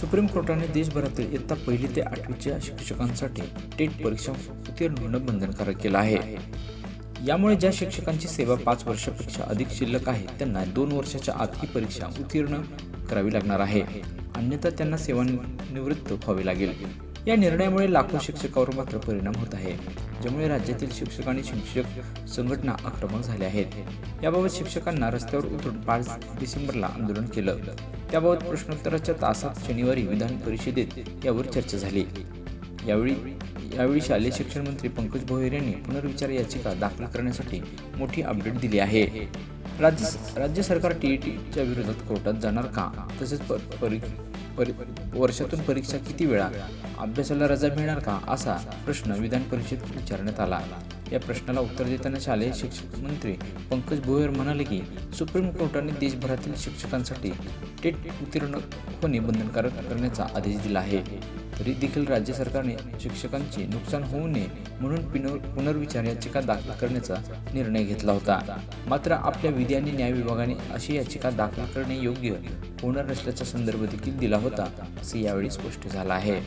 Supreme कोर्टाने देशभरातील इयत्ता पहिली ते आठवीच्या शिक्षकांसाठी टेट परीक्षा उत्तीर्ण होणं बंधनकारक केलं आहे. यामुळे ज्या शिक्षकांची सेवा पाच वर्षापेक्षा अधिक शिल्लक आहे त्यांना दोन वर्षाच्या आत ही परीक्षा उत्तीर्ण करावी लागणार आहे. अन्यथा त्यांना सेवानिवृत्त व्हावे लागेल. या निर्णयामुळे लाखो शिक्षकावर मात्र परिणाम होत आहे ज्यामुळे राज्यातील शिक्षक आणि शिक्षक संघटना आक्रमक झाल्या आहेत. याबाबत शिक्षकांना रस्त्यावर उतरून पाच डिसेंबरला आंदोलन केलं. त्याबाबत प्रश्नोत्तराच्या तासात शनिवारी विधान परिषदेत यावर चर्चा झाली. यावेळी यावेळी शालेय शिक्षण मंत्री पंकज भोयर यांनी पुनर्विचार याचिका दाखल करण्यासाठी मोठी अपडेट दिली आहे. राज्य राज्य सरकार टी ई टीच्या विरोधात कोर्टात जाणार का? तसेच परी परी वर्षातून परीक्षा किती वेळा? अभ्यासाला रजा मिळणार का? असा प्रश्न विधान परिषदेत विचारण्यात आला. या प्रश्नाला उत्तर देताना शालेय शिक्षक मंत्री पंकज भोयर म्हणाले की सुप्रीम कोर्टाने देशभरातील शिक्षकांसाठी टेट उत्तीर्ण होणे बंधनकारक करण्याचा आदेश दिला आहे. तरी देखील राज्य सरकारने शिक्षकांचे नुकसान होऊ नये म्हणून पुनर्विचार याचिका दाखल करण्याचा निर्णय घेतला होता. मात्र आपल्या विधी आणि न्याय विभागाने अशी याचिका दाखल करणे योग्य होणार नसल्याचा संदर्भ देखील दिला होता असे यावेळी स्पष्ट झाला आहे.